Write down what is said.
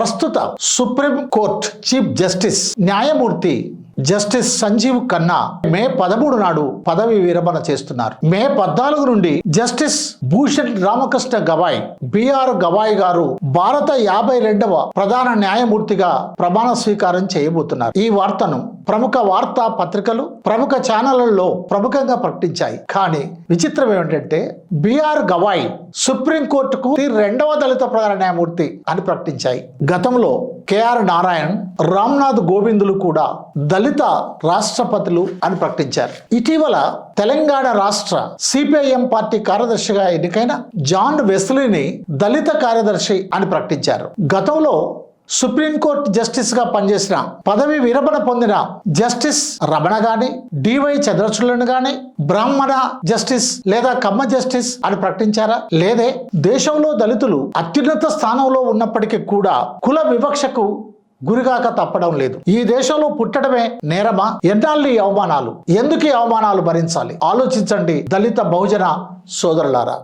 ప్రస్తుత supreme court chief justice న్యాయమూర్తి justice Sanjiv Khanna May పదమూడు నాడు పదవి విరమణ చేస్తున్నారు. మే పద్నాలుగు నుండి జస్టిస్ భూషణ్ రామకృష్ణ గవాయ్ బిఆర్ గవాయ్ గారు భారత యాభై రెండవ ప్రధాన న్యాయమూర్తిగా ప్రమాణ స్వీకారం చేయబోతున్నారు. ఈ వార్తను ప్రముఖ వార్తా పత్రికలు ప్రముఖ ఛానళ్ళలో ప్రముఖంగా ప్రకటించాయి. కానీ విచిత్రం ఏమిటంటే బిఆర్ గవాయ్ సుప్రీంకోర్టుకు రెండవ దళిత ప్రధాన న్యాయమూర్తి అని ప్రకటించాయి. గతంలో కేఆర్ నారాయణ్ రామ్నాథ్ గోవిందులు కూడా దళిత రాష్ట్రపతులు అని ప్రకటించారు. ఇటీవల తెలంగాణ రాష్ట్ర సిపిఐఎం పార్టీ కార్యదర్శిగా ఎన్నికైన జాన్ వెస్లీని దళిత కార్యదర్శి అని ప్రకటించారు. గతంలో సుప్రీంకోర్టు జస్టిస్గా పనిచేసిన పదవి విరమణ పొందిన జస్టిస్ రమణ గాని డివై చంద్రచూడని గాని బ్రాహ్మణ జస్టిస్ లేదా కమ్మ జస్టిస్ అని ప్రకటించారా? లేదే. దేశంలో దళితులు అత్యున్నత స్థానంలో ఉన్నప్పటికీ కూడా కుల వివక్షకు గురిగాక తప్పడం లేదు. ఈ దేశంలో పుట్టడమే నేరమా? ఎన్నాళ్ళు అవమానాలు? ఎందుకు అవమానాలు భరించాలి? ఆలోచించండి దళిత బహుజన సోదరులారా.